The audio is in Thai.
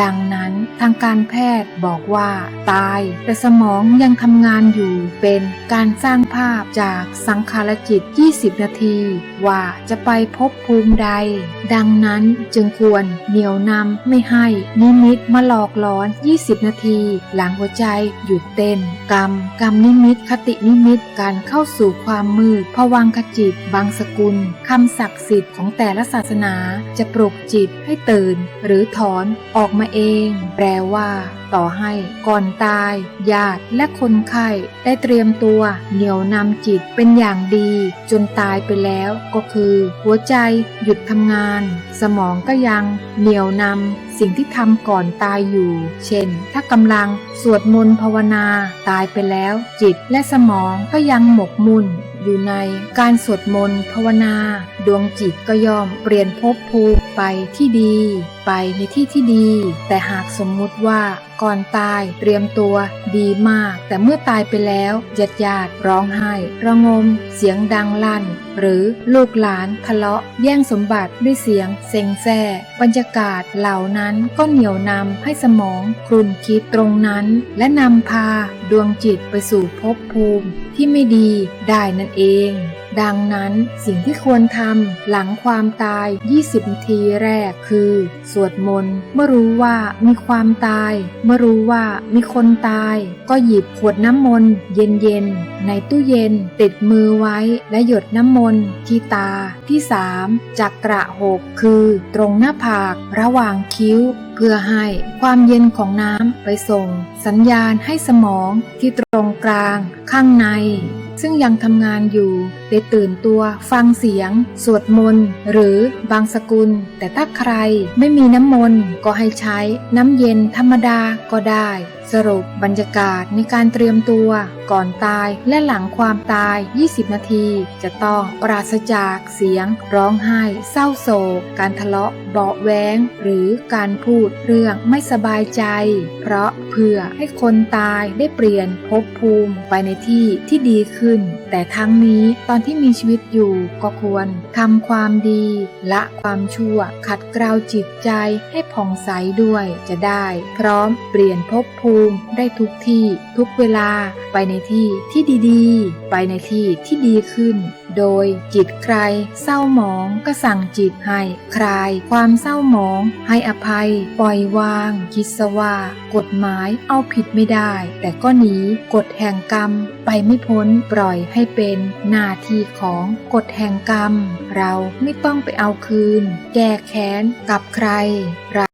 ดังนั้นทางการแพทย์บอกว่าตายแต่สมองยังทำงานอยู่เป็นการสร้างภาพจากสังขารจิต 20 นาที ว่าจะไปพบภูมิใด ดังนั้นจึงควรเหนี่ยวนำไม่ให้นิมิตมาหลอกหลอน 20 นาที หลังหัวใจหยุดเต้น กรรม กรรมนิมิตคตินิมิตการเข้าสู่ความมืดผวังขจิต บางสกุลคำศักดิ์สิทธิ์ของแต่ละศาสนาจะปลุกจิตให้ตื่น หรือถอนออกมาเอง แปลว่า ต่อให้ก่อนตาย ญาติและคนไข้ได้เตรียมตัวเหนี่ยวนำจิตเป็นอย่างดี จนตายไปแล้วก็คือ หัวใจหยุดทำงาน สมองก็ยังเหนี่ยวนำสิ่งที่ทำก่อนตายอยู่ เช่น ถ้ากำลังสวดมนต์ภาวนาตายไปแล้ว จิตและสมองก็ยังหมกมุ่นอยู่ในการสวดมนต์ภาวนา ดวงจิตก็ยอมเปลี่ยนภพภูมิไปที่ดี ไปในที่ที่ดี แต่หากสมมุติว่าก่อนตายเตรียมตัวดีมาก แต่เมื่อตายไปแล้วญาติญาติร้องไห้ ระงม เสียงดังลั่น หรือลูกหลานทะเลาะ แย่งสมบัติด้วยเสียงเซ็งแซ่บรรยากาศเหล่านั้นก็เหนี่ยวนำให้สมองครุนคิดตรงนั้น และนำพาดวงจิตไปสู่ภพภูมิที่ไม่ดีได้นั่นเองดังนั้นสิ่งที่ควรทำหลังความตาย 20 นาทีแรกคือ สวดมนต์เมื่อรู้ว่ามีความตาย เมื่อรู้ว่ามีคนตาย ก็หยิบขวดน้ำมนต์เย็นๆ ในตู้เย็นติดมือไว้และหยดน้ำมนต์ที่ตาที่สามจากกระหกคือ ตรงหน้าผากระหว่างคิ้ว เพื่อให้ความเย็นของน้ำไปส่ง สัญญาณให้สมองที่ตรงกลางข้างใน ซึ่งยังทำงานอยู่ได้ตื่นตัว ฟังเสียง สวดมนต์ หรือบางสกุล แต่ถ้าใครไม่มีน้ำมนต์ก็ให้ใช้น้ำเย็นธรรมดาก็ได้ สรุปบรรยากาศในการเตรียมตัว ก่อนตายและหลังความตาย 20 นาที จะต้องปราศจากเสียง ร้องไห้ เศร้าโศก การทะเลาะเบาแว้งหรือการพูดเรื่องไม่สบายใจ เพราะเพื่อให้คนตายได้เปลี่ยนภพภูมิไปในที่ที่ดีขึ้น แต่ทั้งนี้ตอนที่มีชีวิตอยู่ก็ควรทำความดี ละความชั่ว ขัดเกลาจิตใจให้ผ่องใสด้วยจะได้ พร้อมเปลี่ยนภพภูมิได้ทุกที่ ทุกเวลา ไปในที่ที่ดีๆ ไปในที่ที่ดีขึ้น โดยจิตใคร เศร้าหมองก็สั่งจิตให้คลาย ความเศร้าหมอง ให้อภัย ปล่อยวาง คิดซะว่ากฎหมายเอาผิดไม่ได้ แต่ก็หนีกฎแห่งกรรม ไปไม่พ้นปล่อยให้เป็นหน้าที่ของกฎแห่งกรรม เราไม่ต้องไปเอาคืน แก้แค้นกับใครเรา